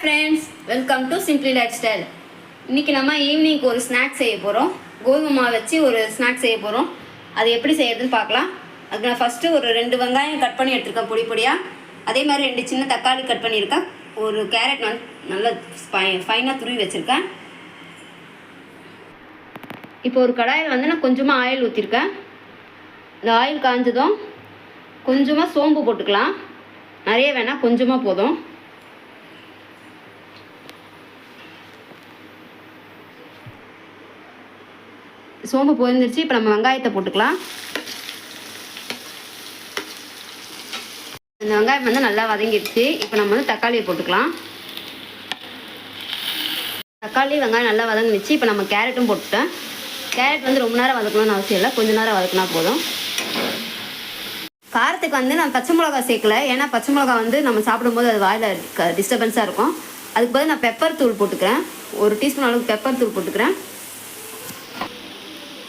Friends welcome to simply life style இன்றைக்கி நம்ம ஈவினிங்க்கு ஒரு ஸ்நாக்ஸ் செய்ய போகிறோம் கோதுமை மாவு வச்சு ஒரு ஸ்நாக்ஸ் செய்ய போகிறோம் அது எப்படி செய்யறதுன்னு பார்க்கலாம். அதுக்கு நான் ஃபஸ்ட்டு ஒரு ரெண்டு வெங்காயம் கட் பண்ணி எடுத்திருக்கேன் பொடி பொடியாக அதே மாதிரி ரெண்டு சின்ன தக்காளி கட் பண்ணியிருக்கேன். ஒரு கேரட் வந்து நல்லா ஃபைனாக துருவி வச்சுருக்கேன். இப்போ ஒரு கடாயில் வந்து நான் கொஞ்சமாக ஆயில் ஊற்றிருக்கேன் இந்த ஆயில் காஞ்சதும் கொஞ்சமாக சோம்பு போட்டுக்கலாம். நிறைய வேணால் கொஞ்சமாக போதும். சோம்பு பொரிஞ்சிருச்சு இப்போ நம்ம வெங்காயத்தை போட்டுக்கலாம். இந்த வெங்காயம் வந்து நல்லா வதங்கிடுச்சு இப்போ நம்ம வந்து தக்காளியை போட்டுக்கலாம். தக்காளி வெங்காயம் நல்லா வதங்கிடுச்சு இப்போ நம்ம கேரட்டும் போட்டுட்டேன். கேரட் வந்து ரொம்ப நேரம் வதக்கணும்னு அவசியம் இல்லை. கொஞ்ச நேரம் வதக்கினா போதும். காரத்துக்கு வந்து நான் பச்சை மிளகா சேர்க்கல. ஏன்னா பச்சை மிளகா வந்து நம்ம சாப்பிடும்போது அது வாயில் டிஸ்டர்பன்ஸாக இருக்கும். அதுக்கு பதில் நான் பெப்பர் தூள் போட்டுக்கிறேன். ஒரு டீஸ்பூன் அளவுக்கு பெப்பர் தூள் போட்டுக்கிறேன்.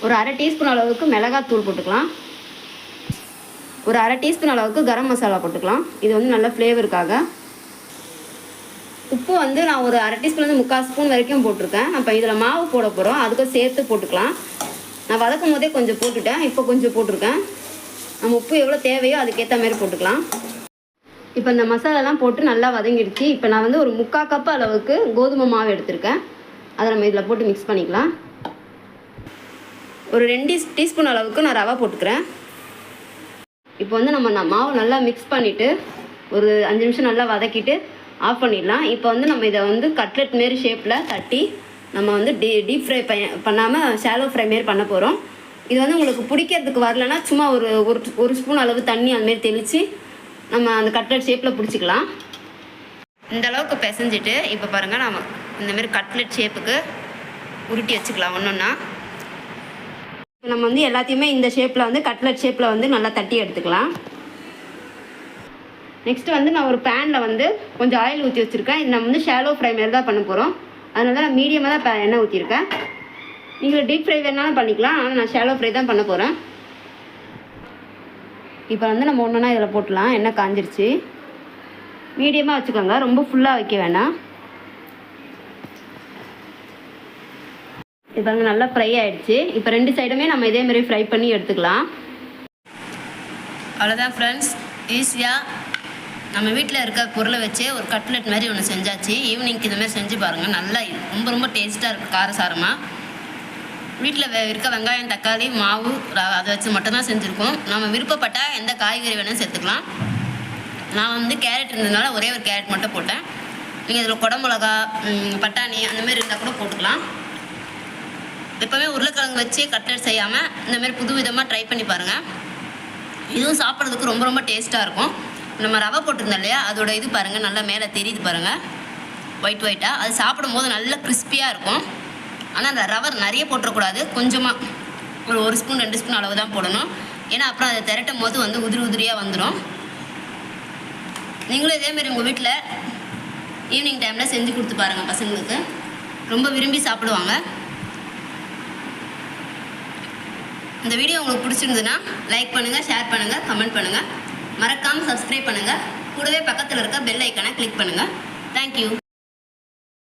ஒரு அரை டீஸ்பூன் அளவுக்கு மிளகாய் தூள் போட்டுக்கலாம். ஒரு அரை டீஸ்பூன் அளவுக்கு கரம் மசாலா போட்டுக்கலாம். இது வந்து நல்ல ஃப்ளேவருக்காக உப்பு வந்து நான் ஒரு அரை டீஸ்பூன்லேருந்து முக்கால் ஸ்பூன் வரைக்கும் போட்டிருக்கேன். அப்போ இதில் மாவு போட போகிறோம் அதுக்கும் சேர்த்து போட்டுக்கலாம். நான் வதக்கும் போதே கொஞ்சம் போட்டுட்டேன். இப்போ கொஞ்சம் போட்டிருக்கேன். நம்ம உப்பு எவ்வளோ தேவையோ அதுக்கேற்ற மாதிரி போட்டுக்கலாம். இப்போ இந்த மசாலாலாம் போட்டு நல்லா வதங்கிடுச்சு. இப்போ நான் வந்து ஒரு முக்கால் கப் அளவுக்கு கோதுமை மாவு எடுத்திருக்கேன். அதை நம்ம இதில் போட்டு மிக்ஸ் பண்ணிக்கலாம். ஒரு ரெண்டு டீஸ்பூன் அளவுக்கு நான் ரவா போட்டுக்கிறேன். இப்போ வந்து நம்ம ந- மாவு நல்லா மிக்ஸ் பண்ணிவிட்டு ஒரு அஞ்சு நிமிஷம் நல்லா வதக்கிட்டு ஆஃப் பண்ணிடலாம். இப்போ வந்து நம்ம இதை வந்து கட்லெட் மாரி ஷேப்பில் தட்டி நம்ம வந்து டீ டீப் ஃப்ரை பண்ணாமல் ஷாலோ ஃப்ரை மாரி பண்ண போகிறோம் இது வந்து உங்களுக்கு பிடிக்கிறதுக்கு வரலன்னா சும்மா ஒரு ஒரு ஒரு ஸ்பூன் அளவு தண்ணி அதுமாரி தெளித்து நம்ம அந்த கட்லெட் ஷேப்பில் பிடிச்சிக்கலாம். இந்த அளவுக்கு பிசைஞ்சிட்டு இப்போ பாருங்கள் நம்ம இந்தமாரி கட்லெட் ஷேப்புக்கு உருட்டி வச்சுக்கலாம் ஒன்று ஒன்றா நம்ம வந்து எல்லாத்தையுமே இந்த ஷேப்பில் வந்து கட்லட் ஷேப்பில் வந்து நல்லா தட்டி எடுத்துக்கலாம். நெக்ஸ்ட் வந்து நான் ஒரு பேனில் வந்து கொஞ்சம் ஆயில் ஊற்றி வச்சுருக்கேன். இது நம்ம வந்து ஷாலோ ஃப்ரை மாரி தான் பண்ண போகிறோம் அதனால நான் மீடியமாக தான் எண்ணெய் ஊற்றிருக்கேன் நீங்கள் டீப் ஃப்ரை வேணாலும் பண்ணிக்கலாம். ஆனால் நான் ஷாலோ ஃப்ரை தான் பண்ண போகிறேன் இப்போ வந்து நம்ம ஒன்றுனா இதில் போட்டுலாம். எண்ணெய் காஞ்சிருச்சு. மீடியமாக வச்சுக்கோங்க. ரொம்ப ஃபுல்லாக வைக்க வேணாம். இப்போ அங்கே நல்லா ஃப்ரை ஆகிடுச்சு இப்போ ரெண்டு சைடுமே நம்ம இதே மாதிரி ஃப்ரை பண்ணி எடுத்துக்கலாம். அவ்வளோதான் ஃப்ரெண்ட்ஸ் ஈஸியாக நம்ம வீட்டில் இருக்க பொருளை வச்சு ஒரு கட்லெட் மாதிரி ஒன்று செஞ்சாச்சு. ஈவினிங்க்கு இந்த மாதிரி செஞ்சு பாருங்கள் நல்லா ரொம்ப ரொம்ப டேஸ்ட்டாக இருக்குது காரசாரமாக வீட்டில் இருக்க வெங்காயம் தக்காளி மாவு அதை வச்சு மட்டும்தான் செஞ்சுருக்கோம். நம்ம விருப்பப்பட்டால் எந்த காய்கறி வேணாலும் சேர்த்துக்கலாம். நான் வந்து கேரட் இருந்ததுனால ஒரே ஒரு கேரட் மட்டும் போட்டேன். நீங்கள் இதில் குடமிளகா பட்டாணி அந்த மாதிரி இருந்தால் கூட போட்டுக்கலாம். எப்போவுமே உருளைக்கிழங்கு வச்சு கட்லெட் செய்யாமல் இந்தமாரி புது விதமாக ட்ரை பண்ணி பாருங்கள் இதுவும் சாப்பிட்றதுக்கு ரொம்ப ரொம்ப டேஸ்ட்டாக இருக்கும். நம்ம ரவை போட்டிருந்தோம் இல்லையா? அதோட இது பாருங்கள் நல்லா மேலே தெரியுது பாருங்கள் ஒயிட் ஒயிட்டாக அது சாப்பிடும் போது நல்லா கிறிஸ்பியாக இருக்கும். ஆனால் அந்த ரவை நிறைய போட்டுறக்கூடாது. கொஞ்சமாக ஒரு ஒரு ஸ்பூன் ரெண்டு ஸ்பூன் அளவு தான் போடணும். ஏன்னா அப்புறம் அதை திரட்டும் போது வந்து உதிரி உதிரியாக வந்துடும் நீங்களும் இதேமாரி உங்கள் வீட்டில் ஈவினிங் டைமில் செஞ்சு கொடுத்து பாருங்கள் பசங்களுக்கு. ரொம்ப விரும்பி சாப்பிடுவாங்க. இந்த வீடியோ உங்களுக்கு பிடிச்சிருந்ததுன்னா லைக் பண்ணுங்கள் ஷேர் பண்ணுங்கள் கமெண்ட் பண்ணுங்கள் மறக்காமல் சப்ஸ்கிரைப் பண்ணுங்கள் கூடவே பக்கத்தில் இருக்க பெல் ஐக்கனை கிளிக் பண்ணுங்கள் தேங்க்யூ